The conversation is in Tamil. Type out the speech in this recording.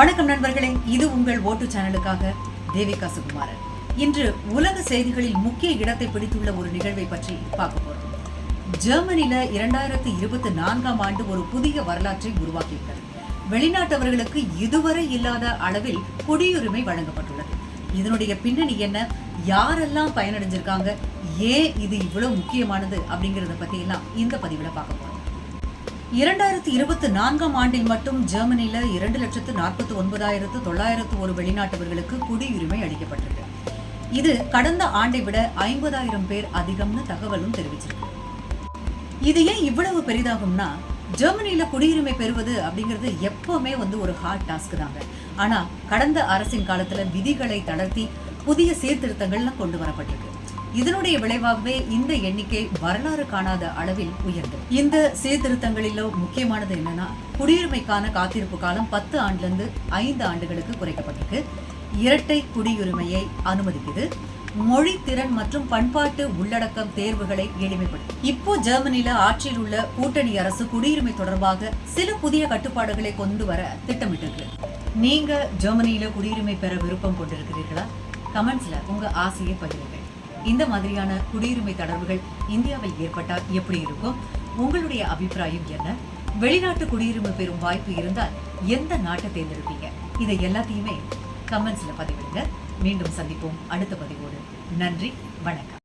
வணக்கம் நண்பர்களே இது உங்கள் ஓட்டு சேனலுக்காக தேவிகா சுகுமாரன். இன்று உலக செய்திகளில் முக்கிய இடத்தை பிடித்துள்ள ஒரு நிகழ்வை பற்றி பார்க்க போறோம். ஜெர்மனியில இரண்டாயிரத்தி இருபத்தி நான்காம் ஆண்டு ஒரு புதிய வரலாற்றை உருவாக்கியுள்ளது வெளிநாட்டவர்களுக்கு இதுவரை இல்லாத அளவில் குடியுரிமை வழங்கப்பட்டுள்ளது. இதனுடைய பின்னணி என்ன? யாரெல்லாம் பயனடைஞ்சிருக்காங்க? ஏன் இது இவ்வளவு முக்கியமானது? அப்படிங்கறத பத்தி எல்லாம் இந்த பதிவுல பார்க்க போறோம். இரண்டாயிரத்தி இருபத்தி நான்காம் ஆண்டில் மட்டும் ஜெர்மனில இரண்டு லட்சத்து நாற்பத்தி ஒன்பதாயிரத்து தொள்ளாயிரத்து ஒரு வெளிநாட்டவர்களுக்கு குடியுரிமை அளிக்கப்பட்டிருக்கு. இது கடந்த ஆண்டை விட ஐம்பதாயிரம் பேர் அதிகம்னு தகவலும் தெரிவிச்சிருக்கு. இது ஏன் இவ்வளவு பெரிதாகும்னா ஜெர்மனில குடியுரிமை பெறுவது அப்படிங்கிறது எப்பவுமே வந்து ஒரு ஹார்ட் டாஸ்க் தாங்க. ஆனா கடந்த அரசின் காலத்துல விதிகளை தளர்த்தி புதிய சீர்திருத்தங்கள்லாம் கொண்டு வரப்பட்டிருக்கு. இதனுடைய விளைவாகவே இந்த எண்ணிக்கை வரலாறு காணாத அளவில் உயர்ந்தது. இந்த சீர்திருத்தங்களிலோ முக்கியமானது என்னன்னா குடியுரிமைக்கான காத்திருப்பு காலம் பத்து ஆண்டுல இருந்து ஐந்து ஆண்டுகளுக்கு குறைக்கப்பட்டிருக்கு. இரட்டை குடியுரிமையை அனுமதிக்குது. மொழி திறன் மற்றும் பண்பாட்டு உள்ளடக்கம் தேர்வுகளை எளிமைப்படுத்தும் இப்போ ஜெர்மனில ஆட்சியில் உள்ள கூட்டணி அரசு குடியுரிமை தொடர்பாக சில புதிய கட்டுப்பாடுகளை கொண்டு வர திட்டமிட்டிருக்கு. நீங்க ஜெர்மனியில குடியுரிமை பெற விருப்பம் கொண்டிருக்கிறீர்களா? கமெண்ட்ஸ்ல உங்க ஆசையை பகிருங்கள் இந்த மாதிரியான குடியுரிமை தளர்வுகள் இந்தியாவில் ஏற்பட்டால் எப்படி இருக்கும்? உங்களுடைய அபிப்பிராயம் என்ன? வெளிநாட்டு குடியுரிமை பெறும் வாய்ப்பு இருந்தால் எந்த நாட்டை தேர்ந்தெடுப்பீங்க? இதை எல்லாத்தையுமே கமெண்ட்ஸில் பதிவிடுங்க. மீண்டும் சந்திப்போம். அடுத்த பதிவோடு. நன்றி. வணக்கம்.